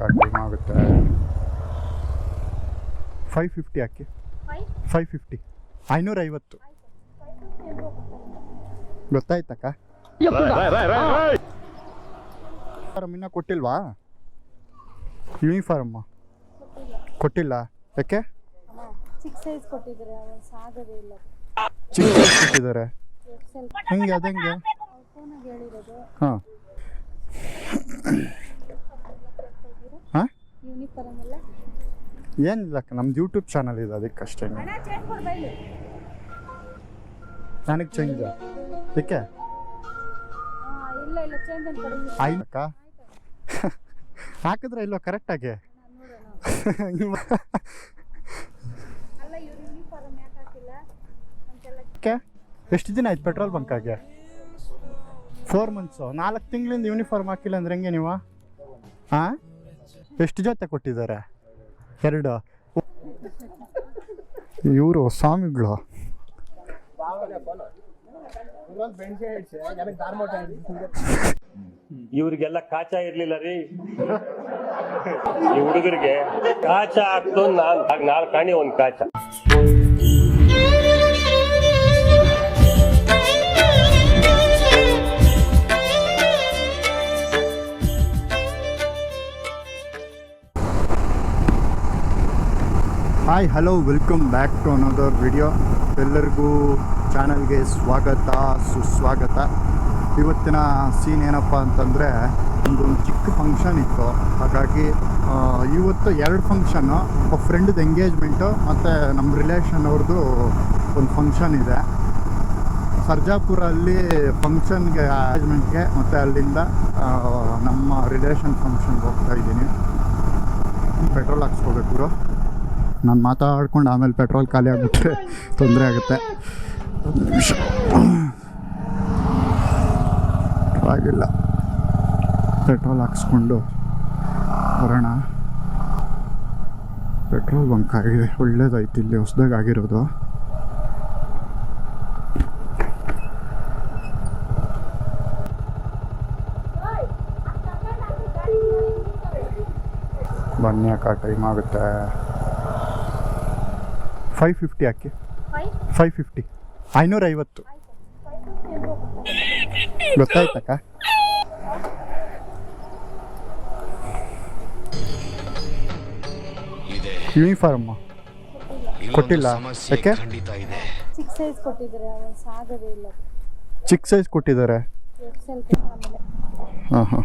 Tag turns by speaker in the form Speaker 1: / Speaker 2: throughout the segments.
Speaker 1: Time ಆಗುತ್ತೆ. Five fifty ಹಾಕಿ five fifty ಐನೂರೈವತ್ತು. ಗೊತ್ತಾಯ್ತಕ್ಕ? ಯೂನಿಫಾರ್ಮ್ ಇನ್ನೂ ಕೊಟ್ಟಿಲ್ವಾ? ಯೂನಿಫಾರ್ಮ್ ಕೊಟ್ಟಿಲ್ಲ. ಯಾಕೆ?
Speaker 2: ಚಿಕ್ಕ ಸೈಜ್ ಕೊಟ್ಟಿದ್ದಾರೆ ಸಾಗದೇ ಇಲ್ಲ.
Speaker 1: ಚಿಕ್ಕ size ಕೊಟ್ಟಿದ್ದಾರೆ. ಹೆಂಗೆ ಅದು ಹೆಂಗೆ
Speaker 2: ಹೇಳಿರೋದು.
Speaker 1: ಹಾಂ ಹಾಂ.
Speaker 2: ಎಲ್ಲ
Speaker 1: ಏನಿಲ್ಲ ನಮ್ದು ಯೂಟ್ಯೂಬ್ ಚಾನಲ್ ಇದೆ
Speaker 2: ಚೇಂಜ್ ಕೊಡ್ಬೈಲಿ
Speaker 1: ನನಗೆ ಚೇಂಜ್ ಏಕೆ
Speaker 2: ಇಲ್ಲ ಇಲ್ಲ ಚೇಂಜ್
Speaker 1: ಹಾಕಿದ್ರೆ ಇಲ್ಲೋ ಕರೆಕ್ಟಾಗಿ ಎಷ್ಟು ದಿನ ಆಯ್ತು ಪೆಟ್ರೋಲ್ ಬಂಕಾಗೆ ಫೋರ್ ಮಂತ್ಸು ನಾಲ್ಕು ತಿಂಗಳಿಂದ ಯೂನಿಫಾರ್ಮ್ ಹಾಕಿಲ್ಲ ಅಂದ್ರೆ ಹೆಂಗೆ ನೀವು? ಹಾಂ ಎಷ್ಟು ಜೊತೆ ಕೊಟ್ಟಿದ್ದಾರೆ? ಎರಡು. ಇವರು ಸ್ವಾಮಿಗಳು.
Speaker 3: ಇವ್ರಿಗೆಲ್ಲ ಕಾಚ ಇರ್ಲಿಲ್ಲ ರೀ. ಈ ಹುಡುಗರಿಗೆ ಕಾಚ ಹಾಕ್ತು ನಾಲ್ಕು ನಾಲ್ಕು ಕಾಣಿ ಒಂದ್ ಕಾಚ.
Speaker 1: Hi hello welcome back to another video ಎಲ್ಲರಿಗೂ ಚಾನಲ್ಗೆ ಸ್ವಾಗತ, ಸುಸ್ವಾಗತ. ಇವತ್ತಿನ ಸೀನ್ ಏನಪ್ಪ ಅಂತಂದರೆ, ಒಂದು ಚಿಕ್ಕ ಫಂಕ್ಷನ್ ಇತ್ತು. ಹಾಗಾಗಿ ಇವತ್ತು ಎರಡು ಫಂಕ್ಷನ್ನು ಒಬ್ಬ ಫ್ರೆಂಡ್ದು ಎಂಗೇಜ್ಮೆಂಟು ಮತ್ತು ನಮ್ಮ ರಿಲೇಷನ್ ಅವ್ರದ್ದು ಒಂದು ಫಂಕ್ಷನ್ ಇದೆ. ಸರ್ಜಾಪುರಲ್ಲಿ ಫಂಕ್ಷನ್ಗೆ ಎಂಗೇಜ್ಮೆಂಟ್ಗೆ ಮತ್ತು ಅಲ್ಲಿಂದ ನಮ್ಮ ರಿಲೇಷನ್ ಫಂಕ್ಷನ್ಗೆ ಹೋಗ್ತಾ ಇದ್ದೀನಿ. ಪೆಟ್ರೋಲ್ ಹಾಕ್ಸ್ಕೋಬೇಕು ನಾನು ಮಾತಾಡ್ಕೊಂಡು ಆಮೇಲೆ ಪೆಟ್ರೋಲ್ ಖಾಲಿ ಆಗಿಬಿಟ್ರೆ ತೊಂದರೆ ಆಗುತ್ತೆ. ಆಗಿಲ್ಲ ಪೆಟ್ರೋಲ್ ಹಾಕಿಸ್ಕೊಂಡು ಬರೋಣ. ಪೆಟ್ರೋಲ್ ಬಂಕ್ ಆಗಿದೆ. ಒಳ್ಳೇದಾಯ್ತು ಇಲ್ಲಿ, ಹೊಸ್ದಾಗಿ ಆಗಿರೋದು. ಬನ್ನಿ ಅಕ್ಕ ಟೈಮ್ ಆಗುತ್ತೆ. ಫೈವ್ ಫಿಫ್ಟಿ ಹಾಕಿ.
Speaker 2: ಫೈವ್
Speaker 1: ಫಿಫ್ಟಿ ಐನೂರೈವತ್ತು. ಗೊತ್ತಾಯ್ತಕ್ಕ?
Speaker 4: ಇದೆ
Speaker 1: ಯೂನಿಫಾರ್ಮ್ ಕೊಟ್ಟಿಲ್ಲ. ಯಾಕೆ?
Speaker 4: ಖಂಡಿತ ಇದೆ.
Speaker 2: ಚಿಕ್ಕ ಸೈಜ್ ಕೊಟ್ಟಿದ್ದಾರೆ ಹಾಂ ಸಾಗದೇ ಇಲ್ಲ.
Speaker 1: ಚಿಕ್ಕ ಸೈಜ್ ಕೊಟ್ಟಿದ್ದಾರೆ?
Speaker 2: ಎಕ್ಸೆಲ್ ಆಮೇಲೆ.
Speaker 1: ಹಾಂ ಹಾಂ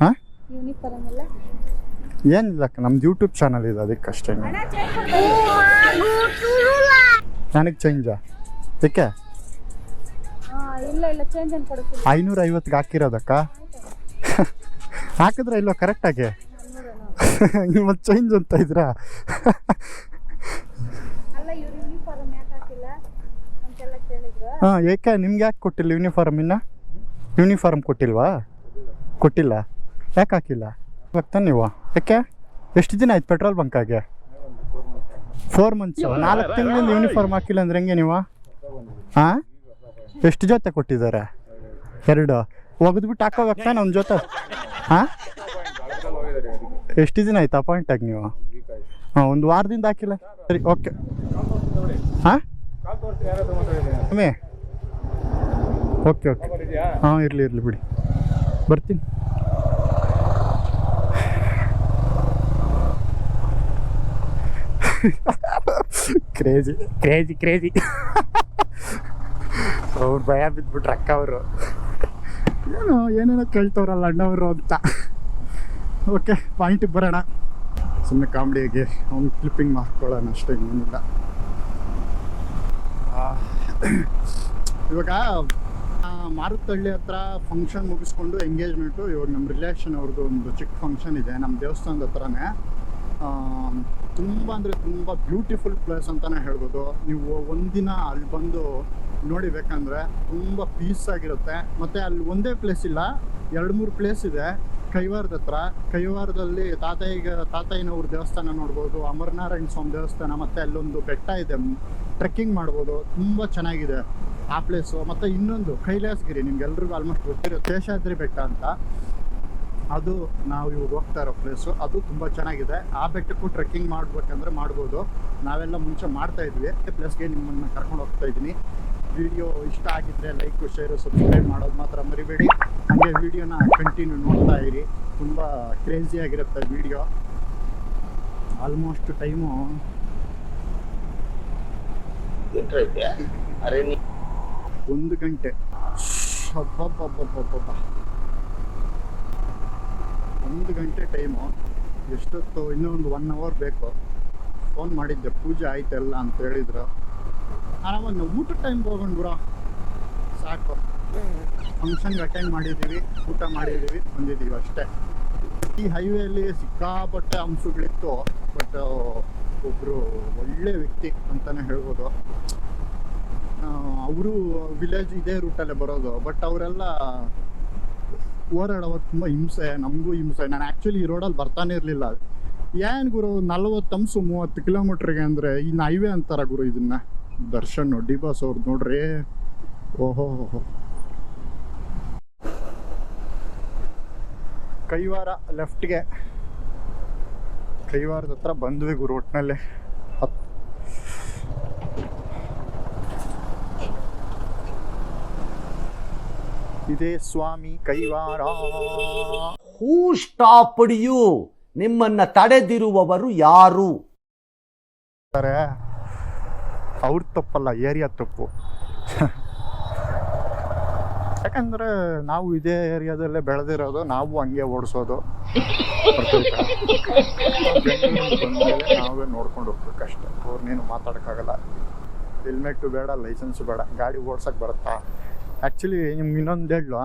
Speaker 1: ಹಾಂ.
Speaker 2: ಯೂನಿಫಾರ್ಮ್ ಎಲ್ಲ?
Speaker 1: ಏನಿಲ್ಲ ನಮ್ದು ಯೂಟ್ಯೂಬ್ ಚಾನಲ್ ಇದೆ ಅದಕ್ಕಷ್ಟೇ ನನಗೆ ಚೇಂಜಾ ಏಕೆ?
Speaker 2: ಕೊಡ್ತೀನಿ
Speaker 1: ಐನೂರೈವತ್ತಿಗೆ ಹಾಕಿರೋದಕ್ಕ? ಹಾಕಿದ್ರೆ ಇಲ್ವಾ ಕರೆಕ್ಟಾಗಿ ನಿಮ್ಮ ಚೇಂಜ್ ಅಂತ ಇದ್ರಾ? ಹಾಂ, ಏಕೆ? ನಿಮ್ಗೆ ಯಾಕೆ ಕೊಟ್ಟಿಲ್ಲ ಯೂನಿಫಾರ್ಮ್ ಇನ್ನ? ಯೂನಿಫಾರ್ಮ್ ಕೊಟ್ಟಿಲ್ವಾ? ಕೊಟ್ಟಿಲ್ಲ? ಯಾಕೆ ಹಾಕಿಲ್ಲ? ಇವಾಗ ನೀವು? ಯಾಕೆ? ಎಷ್ಟು ದಿನ ಆಯ್ತು ಪೆಟ್ರೋಲ್ ಬಂಕಾಗೆ ಫೋರ್ ಮಂತ್ಸ್ ನಾಲ್ಕು ತಿಂಗಳಿಂದ ಯೂನಿಫಾರ್ಮ್ ಹಾಕಿಲ್ಲ ಅಂದ್ರೆ ಹೆಂಗೆ ನೀವು? ಹಾಂ ಎಷ್ಟು ಜೊತೆ ಕೊಟ್ಟಿದ್ದಾರೆ? ಎರಡು. ಒಗೆದ್ಬಿಟ್ಟು ಹಾಕೋಬೇಕು ತಾನೆ ಒಂದು ಜೊತೆ. ಹಾಂ ಎಷ್ಟು ದಿನ ಆಯ್ತು ಅಪಾಯಿಂಟ್ ಆಗಿ ನೀವು? ಹಾಂ ಒಂದು ವಾರದಿಂದ ಹಾಕಿಲ್ಲ. ಸರಿ ಓಕೆ ಹಾಂ ಮೇ ಓಕೆ ಓಕೆ ಹಾಂ ಇರಲಿ ಇರಲಿ ಬಿಡಿ. ಬರ್ತೀನಿ. ಕ್ರೇಜಿ ಕ್ರೇಜಿ ಕ್ರೇಜಿ ಅವ್ರು ಭಯ ಬಿದ್ಬಿಟ್ರು ಅಕ್ಕ ಅವರು. ಏನೋ ಏನೇನೋ ಕೇಳ್ತವ್ರಲ್ಲ ಅಣ್ಣವರು ಅಂತ. ಓಕೆ ಪಾಯಿಂಟಿಗೆ ಬರೋಣ. ಸುಮ್ಮನೆ ಕಾಮಿಡಿಯಾಗಿ ಅವ್ನು ಕ್ಲಿಪ್ಪಿಂಗ್ ಮಾಡ್ಕೊಳ್ಳೋಣ ಅಷ್ಟೇ ಆ, ಇವಾಗ ಆ, ಮಾರುತ್ತಳ್ಳಿ ಹತ್ರ ಫಂಕ್ಷನ್ ಮುಗಿಸ್ಕೊಂಡು ಎಂಗೇಜ್ಮೆಂಟು ಇವಾಗ ನಮ್ಮ ರಿಲೇಷನ್ ಅವ್ರದ್ದು ಒಂದು ಚಿಕ್ಕ ಫಂಕ್ಷನ್ ಇದೆ ನಮ್ಮ ದೇವಸ್ಥಾನದ ಹತ್ರನೇ. ತುಂಬ ಅಂದರೆ ತುಂಬ ಬ್ಯೂಟಿಫುಲ್ ಪ್ಲೇಸ್ ಅಂತಲೇ ಹೇಳ್ಬೋದು. ನೀವು ಒಂದಿನ ಅಲ್ಲಿ ಬಂದು ನೋಡಿಬೇಕಂದ್ರೆ ತುಂಬ ಪೀಸ್ ಆಗಿರುತ್ತೆ. ಮತ್ತು ಅಲ್ಲಿ ಒಂದೇ ಪ್ಲೇಸ್ ಇಲ್ಲ, ಎರಡು ಮೂರು ಪ್ಲೇಸ್ ಇದೆ. ಕೈವಾರದ ಹತ್ರ. ಕೈವಾರದಲ್ಲಿ ತಾತಯ್ಯ ತಾತಯ್ಯನವ್ರ ದೇವಸ್ಥಾನ ನೋಡ್ಬೋದು, ಅಮರನಾರಾಯಣ ಸ್ವಾಮಿ ದೇವಸ್ಥಾನ, ಮತ್ತು ಅಲ್ಲೊಂದು ಬೆಟ್ಟ ಇದೆ ಟ್ರೆಕ್ಕಿಂಗ್ ಮಾಡ್ಬೋದು. ತುಂಬ ಚೆನ್ನಾಗಿದೆ ಆ ಪ್ಲೇಸು ಮತ್ತು ಇನ್ನೊಂದು ಕೈಲಾಸಗಿರಿ, ನಿಮ್ಗೆಲ್ರಿಗೂ ಆಲ್ಮೋಸ್ಟ್ ಗೊತ್ತಿರೋ ಶೇಷಾದ್ರಿ ಬೆಟ್ಟ ಅಂತ. ಅದು ನಾವು ಇವಾಗ ಹೋಗ್ತಾ ಇರೋ ಪ್ಲೇಸು ಅದು ತುಂಬ ಚೆನ್ನಾಗಿದೆ. ಆ ಬೆಟ್ಟಕ್ಕೂ ಟ್ರೆಕ್ಕಿಂಗ್ ಮಾಡ್ಬೇಕಂದ್ರೆ ಮಾಡ್ಬೋದು. ನಾವೆಲ್ಲ ಮುಂಚೆ ಮಾಡ್ತಾ ಇದ್ವಿ. ಪ್ಲೇಸ್ಗೆ ನಿಮ್ಮನ್ನು ಕರ್ಕೊಂಡು ಹೋಗ್ತಾ ಇದ್ದೀನಿ. ವಿಡಿಯೋ ಇಷ್ಟ ಆಗಿದ್ರೆ ಲೈಕ್ ಶೇರು ಸಬ್ಸ್ಕ್ರೈಬ್ ಮಾಡೋದು ಮಾತ್ರ ಮರಿಬೇಡಿ. ಹಾಗೆ ವಿಡಿಯೋನ ಕಂಟಿನ್ಯೂ ನೋಡ್ತಾ ಇರಿ. ತುಂಬ ಕ್ರೇಜಿ ಆಗಿರುತ್ತೆ ವಿಡಿಯೋ ಆಲ್ಮೋಸ್ಟ್ ಟೈಮು ಒಂದು ಗಂಟೆ. ಒಂದು ಗಂಟೆ ಟೈಮು ಎಷ್ಟೊತ್ತು ಇನ್ನೂ ಒಂದು ಒನ್ ಅವರ್ ಬೇಕು. ಫೋನ್ ಮಾಡಿದ್ದೆ, ಪೂಜೆ ಆಯ್ತಲ್ಲ ಅಂತ ಹೇಳಿದ್ರು. ಆರಾಮಾಗಿ ನಾವು ಊಟ ಟೈಮ್ಗೆ ಹೋಗೋಣ ಬ್ರೋ. ಸಾಕು. ಫಂಕ್ಷನ್ಗೆ ಅಟೆಂಡ್ ಮಾಡಿದ್ದೀವಿ, ಊಟ ಮಾಡಿದ್ದೀವಿ, ಬಂದಿದ್ದೀವಿ ಅಷ್ಟೇ. ಈ ಹೈವೇಲಿ ಸಿಕ್ಕಾಪಟ್ಟೆ ಅಂಶಗಳಿತ್ತು ಬಟ್ ಒಬ್ಬರು ಒಳ್ಳೆ ವ್ಯಕ್ತಿ ಅಂತಲೇ ಹೇಳ್ಬೋದು. ಅವರು ವಿಲೇಜ್ ಇದೇ ರೂಟಲ್ಲೇ ಬರೋದು ಬಟ್ ಅವರೆಲ್ಲ ಓಡಾಡುವಾಗ ತುಂಬ ಹಿಂಸೆ, ನಮಗೂ ಹಿಂಸೆ. ನಾನು ಆ್ಯಕ್ಚುಲಿ ಈ ರೋಡಲ್ಲಿ ಬರ್ತಾನೆ ಇರಲಿಲ್ಲ. ಏನು ಗುರು, ನಲ್ವತ್ತು ಅಂಶು ಮೂವತ್ತು ಕಿಲೋಮೀಟ್ರಿಗೆ ಅಂದರೆ ಇನ್ನು ಹೈವೇ ಅಂತಾರ ಗುರು ಇದನ್ನ. ದರ್ಶನ್ ಡಿ ಬಾಸ್ ಅವ್ರದ್ದು ನೋಡ್ರಿ. ಓಹೋ ಕೈವಾರ ಲೆಫ್ಟ್ಗೆ ಕೈವಾರದ ಹತ್ರ ಬಂದ್ವಿ ಗುರು ಒಟ್ಟಿನಲ್ಲಿ ಹತ್ ಇದೇ ಸ್ವಾಮಿ ಕೈವಾರ.
Speaker 4: ಹೂ ಸ್ಟಾಪ್ಡ್ ಯು ನಿಮ್ಮನ್ನ ತಡೆದಿರುವವರು ಯಾರು?
Speaker 1: ಅವ್ರ ತಪ್ಪಲ್ಲ ಏರಿಯಾ ತಪ್ಪು. ಯಾಕಂದ್ರೆ ನಾವು ಇದೇ ಏರಿಯಾದಲ್ಲೇ ಬೆಳೆದಿರೋದು ನಾವು ಹಂಗೆ ಓಡಿಸೋದು. ನಾವೇ ನೋಡ್ಕೊಂಡು ಹೋಗ್ಬೇಕು ಅಷ್ಟೇ. ಅವ್ರನ್ನೇನು ಮಾತಾಡೋಕ್ಕಾಗಲ್ಲ. ಹೆಲ್ಮೆಟ್ಟು ಬೇಡ ಲೈಸೆನ್ಸು ಬೇಡ. ಗಾಡಿ ಓಡ್ಸಕ್ಕೆ ಬರುತ್ತಾ? ಆ್ಯಕ್ಚುಲಿ ನಿಮ್ಗೆ ಇನ್ನೊಂದು ಹೇಳು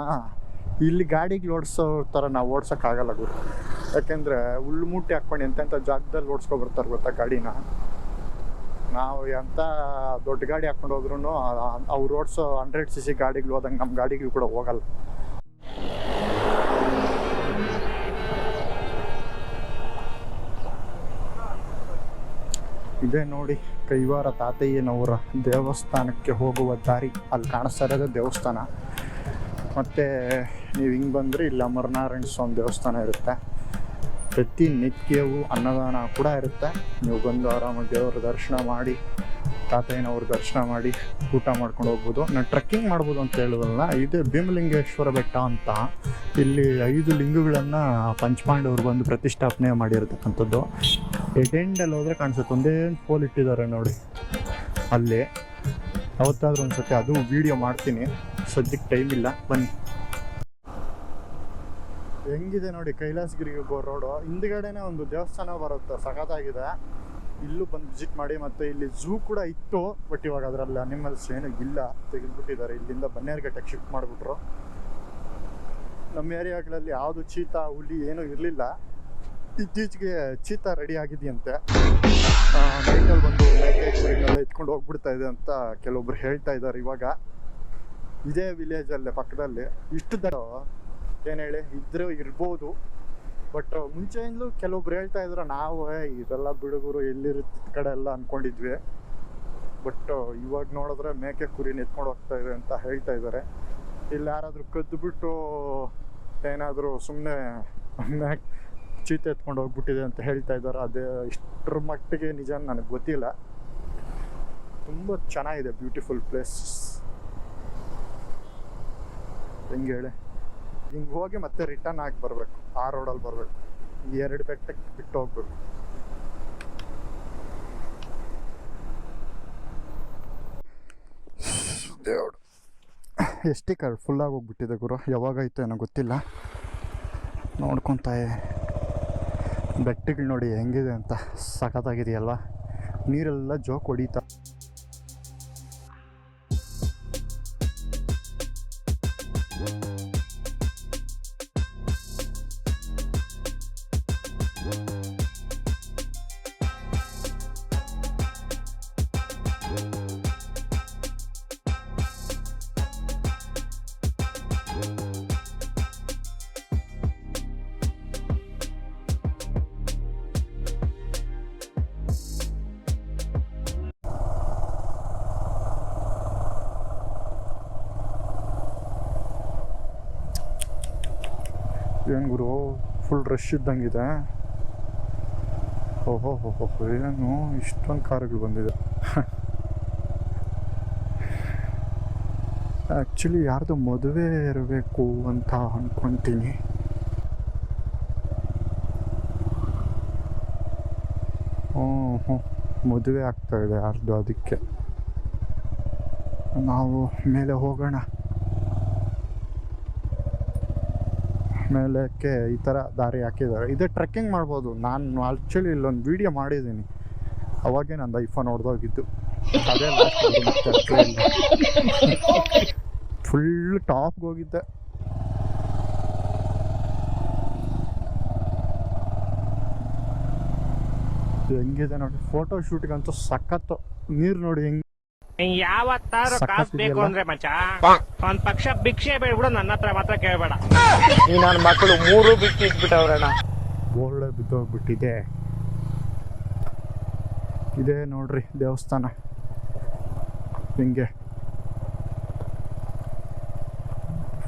Speaker 1: ಇಲ್ಲಿ ಗಾಡಿಗೆ ಓಡಿಸೋ ಥರ ನಾವು ಓಡ್ಸೋಕ್ಕಾಗಲ್ಲ ಗುರು. ಯಾಕೆಂದರೆ ಹುಲ್ಲು ಮೂಟೆ ಹಾಕ್ಕೊಂಡು ಎಂತೆಂಥ ಜಾಗದಲ್ಲಿ ಓಡಿಸ್ಕೊಬರ್ತಾರೆ ಗೊತ್ತಾ ಗಾಡಿನ? ನಾವು ಎಂಥ ದೊಡ್ಡ ಗಾಡಿ ಹಾಕ್ಕೊಂಡು ಹೋದ್ರೂ ಅವ್ರು ಓಡಿಸೋ ಹಂಡ್ರೆಡ್ ಸಿ ಸಿ ಗಾಡಿಗಳು ಹೋದಂಗೆ ನಮ್ಮ ಗಾಡಿಗಳು ಕೂಡ ಹೋಗಲ್ಲ. ಇದೇ ನೋಡಿ. ಕೈವಾರ ತಾತಯ್ಯನವರ ದೇವಸ್ಥಾನಕ್ಕೆ ಹೋಗುವ ದಾರಿ ಅಲ್ಲಿ ಕಾಣಿಸ್ತಾ ಇರೋದೇ ದೇವಸ್ಥಾನ. ಮತ್ತು ನೀವು ಹಿಂಗೆ ಬಂದರೆ ಇಲ್ಲಿ ಅಮರನಾರಾಯಣ ಸ್ವಾಮಿ ದೇವಸ್ಥಾನ ಇರುತ್ತೆ. ಪ್ರತಿ ನಿತ್ಯವೂ ಅನ್ನದಾನ ಕೂಡ ಇರುತ್ತೆ. ನೀವು ಬಂದು ಆರಾಮಾಗಿ ದೇವರ ದರ್ಶನ ಮಾಡಿ ತಾತಯ್ಯನವ್ರ ದರ್ಶನ ಮಾಡಿ ಊಟ ಮಾಡ್ಕೊಂಡು ಹೋಗ್ಬೋದು. ನಾನು ಟ್ರೆಕ್ಕಿಂಗ್ ಮಾಡ್ಬೋದು ಅಂತ ಹೇಳಿದ್ರಲ್ಲ ಇದೇ ಭೀಮಲಿಂಗೇಶ್ವರ ಬೆಟ್ಟ ಅಂತ. ಇಲ್ಲಿ ಐದು ಲಿಂಗಗಳನ್ನು ಪಂಚಪಾಂಡವರು ಬಂದು ಪ್ರತಿಷ್ಠಾಪನೆ ಮಾಡಿರ್ತಕ್ಕಂಥದ್ದು. ಎಟೆಂಡಲ್ಲಿ ಹೋದರೆ ಕಾಣಿಸುತ್ತೆ. ಒಂದೇ ಪೋಲ್ ಇಟ್ಟಿದ್ದಾರೆ ನೋಡಿ. ಅಲ್ಲಿ. ಅವತ್ತಾದ್ರೂ ಒಂದು ಸತಿ ಅದು ವಿಡಿಯೋ ಮಾಡ್ತೀನಿ. ಸದ್ಯಕ್ಕೆ ಟೈಮ್ ಇಲ್ಲ. ಬನ್ನಿ. ಹೆಂಗಿದೆ ನೋಡಿ ಕೈಲಾಸಗಿರಿಗೆ ರೋಡು ಹಿಂದ್ಗಡೆನೆ ಒಂದು ದೇವಸ್ಥಾನ ಬರುತ್ತೆ. ಸಖತ್ತಾಗಿದೆ. ಇಲ್ಲೂ ಬಂದು ವಿಸಿಟ್ ಮಾಡಿ ಮತ್ತು ಇಲ್ಲಿ ಝೂ ಕೂಡ ಇತ್ತು ಬಟ್ ಇವಾಗ ಅದರಲ್ಲಿ ಅನಿಮಲ್ಸ್ ಏನೂ ಇಲ್ಲ ತೆಗೆದುಬಿಟ್ಟಿದ್ದಾರೆ. ಇಲ್ಲಿಂದ ಬನ್ನೇರ್ಘಟ್ಟಕ್ಕೆ ಶಿಫ್ಟ್ ಮಾಡಿಬಿಟ್ರು. ನಮ್ಮ ಏರಿಯಾಗಳಲ್ಲಿ ಯಾವುದು ಚೀತಾ, ಹುಲಿ ಏನೂ ಇರಲಿಲ್ಲ. ಇತ್ತೀಚೆಗೆ ಚೀತಾ ರೆಡಿ ಆಗಿದೆಯಂತೆ. ನೈಟಲ್ಲಿ ಬಂದು ಮೇಕೆ ಇಟ್ಕೊಂಡು ಹೋಗ್ಬಿಡ್ತಾ ಇದೆ ಅಂತ ಕೆಲವೊಬ್ರು ಹೇಳ್ತಾ ಇದ್ದಾರೆ ಇವಾಗ. ಇದೇ ವಿಲೇಜಲ್ಲೇ ಪಕ್ಕದಲ್ಲಿ. ಇಷ್ಟು ದಡ ಏನು ಹೇಳಿ, ಇದ್ರೆ ಇರ್ಬೋದು. ಬಟ್ ಮುಂಚೆಯಿಂದಲೂ ಕೆಲವೊಬ್ರು ಹೇಳ್ತಾ ಇದ್ರು ನಾವು "ಏ, ಇದೆಲ್ಲ ಬಿಡುಗರು ಎಲ್ಲಿರುತ್ತೆ ಕಡೆ ಎಲ್ಲ ಅನ್ಕೊಂಡಿದ್ವಿ. ಬಟ್ ಇವಾಗ ನೋಡಿದ್ರೆ ಮೇಕೆ ಕುರಿ ಎತ್ಕೊಂಡು ಹೋಗ್ತಾ ಇದೆ ಅಂತ ಹೇಳ್ತಾ ಇದ್ದಾರೆ ಇಲ್ಲಿ ಯಾರಾದರೂ ಕದ್ದುಬಿಟ್ಟು ಏನಾದರೂ ಸುಮ್ಮನೆ ಚೀತೆ ಎತ್ಕೊಂಡು ಹೋಗ್ಬಿಟ್ಟಿದೆ ಅಂತ ಹೇಳ್ತಾ ಇದ್ದಾರೆ ಅದೇ ಇಷ್ಟರ ಮಟ್ಟಿಗೆ ನಿಜ ನನಗೆ ಗೊತ್ತಿಲ್ಲ. ತುಂಬ ಚೆನ್ನಾಗಿದೆ ಬ್ಯೂಟಿಫುಲ್ ಪ್ಲೇಸ್ ಹೆಂಗೆ ಹೇಳಿ? ಹಿಂಗೆ ಹೋಗಿ ಮತ್ತೆ ರಿಟರ್ನ್ ಆಗಿ ಬರಬೇಕು. ಆ ರೋಡಲ್ಲಿ ಬರಬೇಕು. ಎರಡು ಬೆಟ್ಟಕ್ಕೆ ಬಿಟ್ಟು ಹೋಗ್ಬೇಕು. ದೇವ್ರು. ಎಷ್ಟೇ ಕಾರ್ಡ್ ಫುಲ್ಲಾಗಿ ಹೋಗ್ಬಿಟ್ಟಿದೆ ಗುರು. ಯಾವಾಗಾಯ್ತು ಏನೋ ಗೊತ್ತಿಲ್ಲ. ನೋಡ್ಕೊತಾ ಬೆಟ್ಟಗಳು ನೋಡಿ ಹೆಂಗಿದೆ ಅಂತ. ಸಖತ್ತಾಗಿದೆಯಲ್ವ? ನೀರೆಲ್ಲ ಜೋಕ್ ಹೊಡಿತಾ ಏನು ಗುರು? Full rush ಇದ್ದಂಗಿದೆ. ಓಹೋ, ಹೋ ಏನು? ಇಷ್ಟೊಂದು ಕಾರುಗಳು ಬಂದಿದೆ. ಆ್ಯಕ್ಚುಲಿ ಯಾರ್ದು ಮದುವೆ ಇರಬೇಕು ಅಂತ ಅಂದ್ಕೊತೀನಿ ಹ್ಞೂ ಹ್ಞೂ ಮದುವೆ ಆಗ್ತಾ ಇದೆ ಯಾರ್ದು ಅದಕ್ಕೆ? ನಾವು ಮೇಲೆ ಹೋಗೋಣ. ಮೇಲಕ್ಕೆ ಈ ಥರ ದಾರಿ ಹಾಕಿದ್ದಾರೆ. ಇದೇ ಟ್ರೆಕ್ಕಿಂಗ್ ಮಾಡ್ಬೋದು. ನಾನು ಆ್ಯಕ್ಚುಲಿ ಇಲ್ಲೊಂದು ವೀಡಿಯೋ ಮಾಡಿದ್ದೀನಿ. ಅವಾಗೇ ನಂದು ಐಫೋನ್ ಹೊಡೆದೋಗಿದ್ದು ಅದೇ ಫುಲ್ ಟಾಪ್ಗೆ ಹೋಗಿದ್ದೆ. ಹೆಂಗಿದೆ ನೋಡಿ. ಫೋಟೋ ಶೂಟ್ಗಂತೂ ಸಖತ್ತು. ನೀರು ನೋಡಿ ಹೆಂಗ್
Speaker 5: ಯಾವತ್ತಾರು
Speaker 1: ಕಾಸ್
Speaker 5: ಕಾಸು ಬೇಕು? ಅಂದ್ರೆ ಮಚ್ಚ ಒಂದ್ ಪಕ್ಷ ಭಿಕ್ಷೆ ಬೇಡ್ಬಿಡು ನನ್ನ ಹತ್ರ ಮಾತ್ರ ಕೇಳಬೇಡ.
Speaker 6: ಈ ನನ್ನ ಮಕ್ಕಳು ಮೂರು ಭಿಕ್ಷೆ ಇಟ್ಬಿಟ್ಟವ್ರಣ್ಣ
Speaker 1: ಬೋರ್ಡ್ ಬಿದ್ದೋಗ್ಬಿಟ್ಟಿದೆ. ಇದೇ ನೋಡ್ರಿ ದೇವಸ್ಥಾನ. ಹಿಂಗೆ.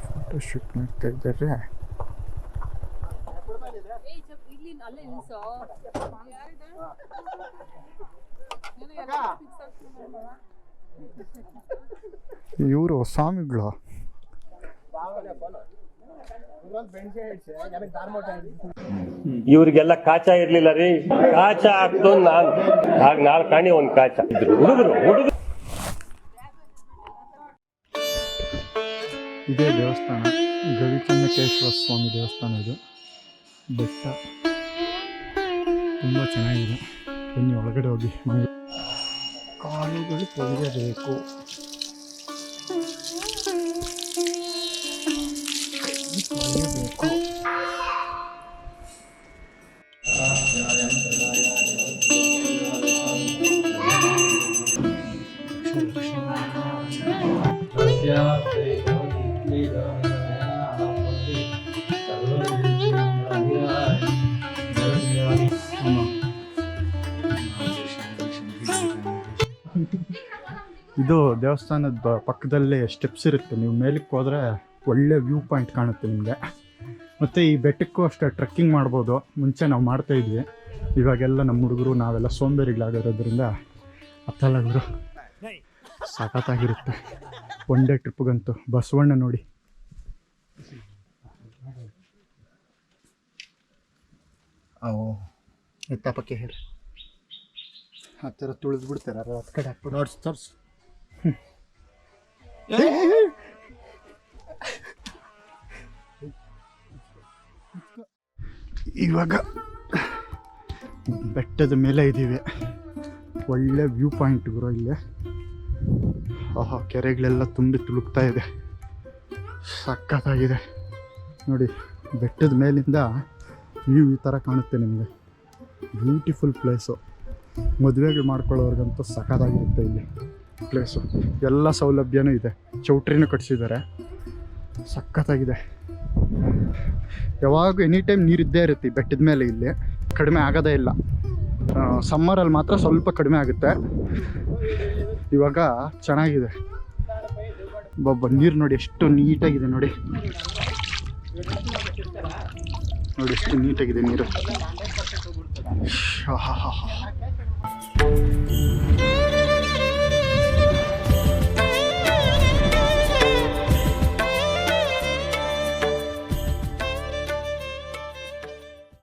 Speaker 1: ಫೋಟೋ ಶೂಟ್ ಮಾಡ್ತಾ ಇದ್ದಾರೆ. ಇವರು ಸ್ವಾಮಿಗಳು.
Speaker 3: ಇವ್ರಿಗೆಲ್ಲ ಕಾಚ ಇರ್ಲಿಲ್ಲ ರೀ. ಕಾಚ ಹಾಕ್ತು ನಾನ್. ಆಗ ನಾಲ್ ಕಾಣಿ ಒಂದ್ ಕಾಚ. ಇದ್ರು ಹುಡುಗರು ಹುಡುಗರು.
Speaker 1: ಇದೇ ದೇವಸ್ಥಾನ. ಗವಿಚನ್ನಕೇಶ್ವರ ಸ್ವಾಮಿ ದೇವಸ್ಥಾನ ಇದು. ಬೆಟ್ಟ. ತುಂಬ ಚೆನ್ನಾಗಿದೆ. ಬನ್ನಿ ಒಳಗಡೆ ಹೋಗಿ. ಕಾಲುಗಳು ತೊಳೆಯಬೇಕು ತೊಳೆಯಬೇಕು ಇದು ದೇವಸ್ಥಾನದ ಪಕ್ಕದಲ್ಲೇ ಸ್ಟೆಪ್ಸ್ ಇರುತ್ತೆ. ನೀವು ಮೇಲಕ್ಕೆ ಹೋದರೆ ಒಳ್ಳೆ ವ್ಯೂ ಪಾಯಿಂಟ್ ಕಾಣುತ್ತೆ ನಿಮಗೆ. ಮತ್ತು ಈ ಬೆಟ್ಟಕ್ಕೂ ಅಷ್ಟೇ ಟ್ರೆಕ್ಕಿಂಗ್ ಮಾಡ್ಬೋದು. ಮುಂಚೆ ನಾವು ಮಾಡ್ತಾ ಇದ್ವಿ. ಇವಾಗೆಲ್ಲ ನಮ್ಮ ಹುಡುಗರು ನಾವೆಲ್ಲ ಸೋಂಬೇರಿಗಳಾಗಿರೋದ್ರಿಂದ ಹತ್ತಲ್ಲ ಗುರು ಸಖತ್ತಾಗಿರುತ್ತೆ ಒನ್ ಡೇ ಟ್ರಿಪ್ಗಂತೂ ಬಸವಣ್ಣ ನೋಡಿ. ಓ ಎತ್ತಪಕ್ಕೆ ಹೇಳಿ. ಆ ಥರ ತುಳಿದು ಬಿಡ್ತಾರೆ ಹತ್ತು ಕಡೆ ಹಾಕ್ಬಿಟ್ಟು ನೋಡಿ ತೋರ್ಸ್. ಇವಾಗ ಬೆಟ್ಟದ ಮೇಲೆ ಇದ್ದೀವಿ. ಒಳ್ಳೆ ವ್ಯೂ ಪಾಯಿಂಟ್ ಗುರು ಇಲ್ಲಿ. ಆಹಾ, ಕೆರೆಗಳೆಲ್ಲ ತುಂಬಿ ತುಳುಕ್ತಾ ಇದೆ. ಸಕ್ಕತ್ತಾಗಿದೆ ನೋಡಿ, ಬೆಟ್ಟದ ಮೇಲಿಂದ ವ್ಯೂ ಈ ಥರ ಕಾಣುತ್ತೆ ನಿಮಗೆ. ಬ್ಯೂಟಿಫುಲ್ ಪ್ಲೇಸು ಮದುವೆಗೆ ಮಾಡ್ಕೊಳ್ಳೋರ್ಗಂತೂ ಸಖತ್ತಾಗಿರುತ್ತೆ ಇಲ್ಲಿ. ಪ್ಲೇಸು ಎಲ್ಲ ಸೌಲಭ್ಯನೂ ಇದೆ. ಚೌಟ್ರಿನೂ ಕಟ್ಸಿದ್ದಾರೆ. ಸಖತ್ತಾಗಿದೆ. ಯಾವಾಗ ಎನಿ ಟೈಮ್ ನೀರಿದ್ದೇ ಇರುತ್ತೆ ಬೆಟ್ಟದ ಮೇಲೆ ಇಲ್ಲಿ. ಕಡಿಮೆ ಆಗೋದೇ ಇಲ್ಲ. ಸಮ್ಮರಲ್ಲಿ ಮಾತ್ರ ಸ್ವಲ್ಪ ಕಡಿಮೆ ಆಗುತ್ತೆ. ಇವಾಗ ಚೆನ್ನಾಗಿದೆ. ಬೊಬ್ಬ, ನೀರು ನೋಡಿ ಎಷ್ಟು ನೀಟಾಗಿದೆ ನೋಡಿ. ನೋಡಿ ಎಷ್ಟು ನೀಟಾಗಿದೆ ನೀರು. ಆಹಾಹಾಹಾ.